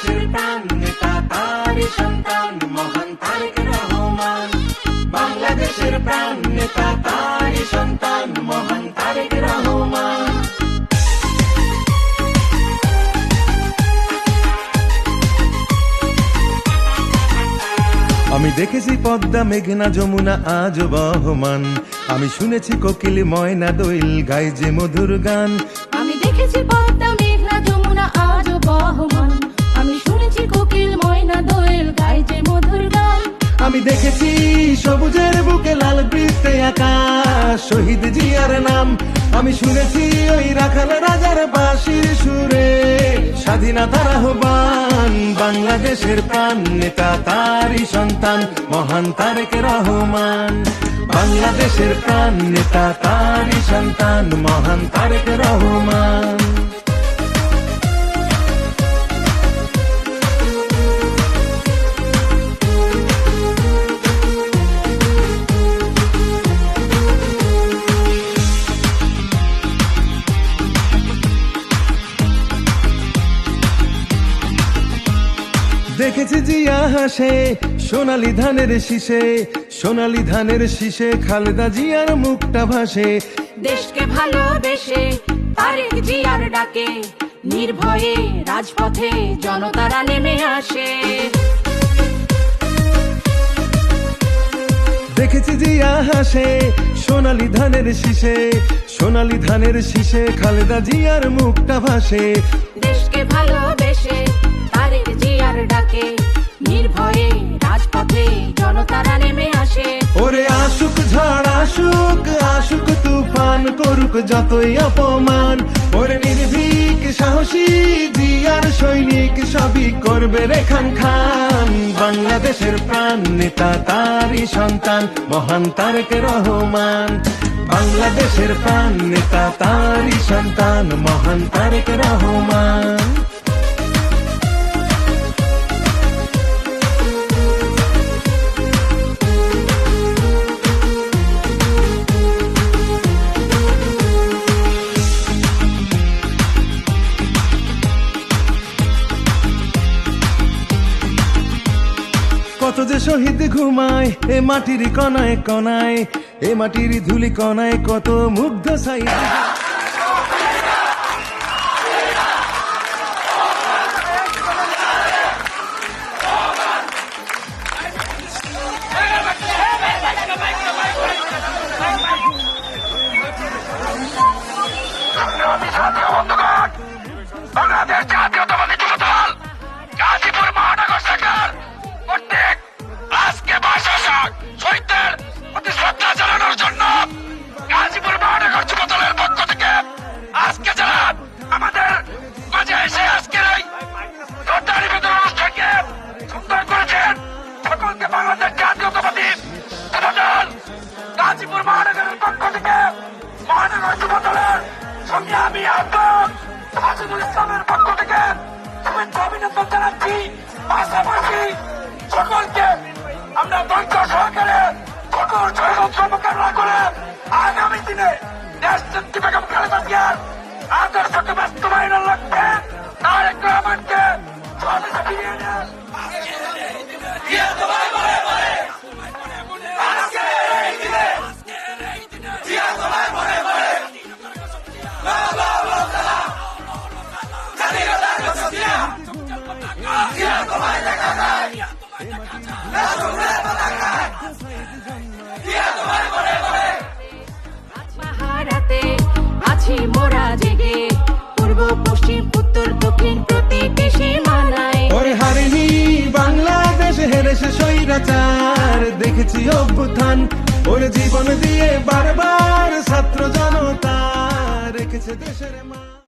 বাংলাদেশের প্রাণ নেতা তারই সন্তান মহান তারেক রহমান। বাংলাদেশের প্রাণ নেতা তারই সন্তান মহান তারেক রহমান। আমি দেখেছি পদ্মা মেঘনা যমুনা আজ বহমান। আমি শুনেছি কোকিল ময়না দোইল গাই যে মধুর গান। আমি দেখেছি আমি দেখেছি সবুজের বুকে লাল বৃত্তে আকাশ, শহীদ জিয়ার নাম। আমি শুনেছি ওই রাখাল রাজার বাঁশির সুরে। স্বাধীনতার আহ্বান বাংলাদেশের প্রাণ, নেতা তারই সন্তান, মহান তারেক রহমান। বাংলাদেশের প্রাণ, নেতা তারই সন্তান, মহান তারেক রহমান। দেখেছি জিয়া হাসে সোনালি ধানের শীষে সোনালি ধানের শীষে খালেদা জিয়ার মুখটা ভাসে। দেশকে ভালোবেসে তারেক জিয়ার ডাকে নির্ভয়ে রাজপথে জনতারা নেমে আসে। দেখেছি জিয়া হাসে সোনালি ধানের শীষে সোনালি ধানের শীষে খালেদা জিয়ার মুখটা ভাসে। দেশকে ভালোবেসে তারেক জিয়ার ডাকে, নির্ভয়ে রাজপথে জনতারা নেমে আসে। ওরে আশুক ঝড় আশুক আশুক তুফান করুক যতই অপমান। ওরে নির্ভীক, সাহসী, জিয়ার সৈনিক, সবই করবে রেখান খান। বাংলাদেশের প্রাণ নেতা তারই সন্তান, মহান তারেক রহমান। বাংলাদেশের প্রাণ নেতা তারই সন্তান, মহান তারেক রহমান। কত যে শহীদ ঘুমায়, এ মাটির কনায় কনায় এ মাটির ধুলি কনায় কত মুগ্ধ সাই সকলকে আমরা ধৈর্য সহকারে কঠোর ষড়যন্ত্র মোকাবিলা করে আগামী দিনে দেশ নেত্রী বেগম খালেদা জিয়ার আদর্শকে বাস্তবায়নের লক্ষ্যে তারেক রহমানকে ক্ষমতা ফিরিয়ে স্বৈরাচার দেখেছি অভ্যুত্থান। ওর জীবন দিয়ে বারবার ছাত্র জনতা রেখেছে দেশের মা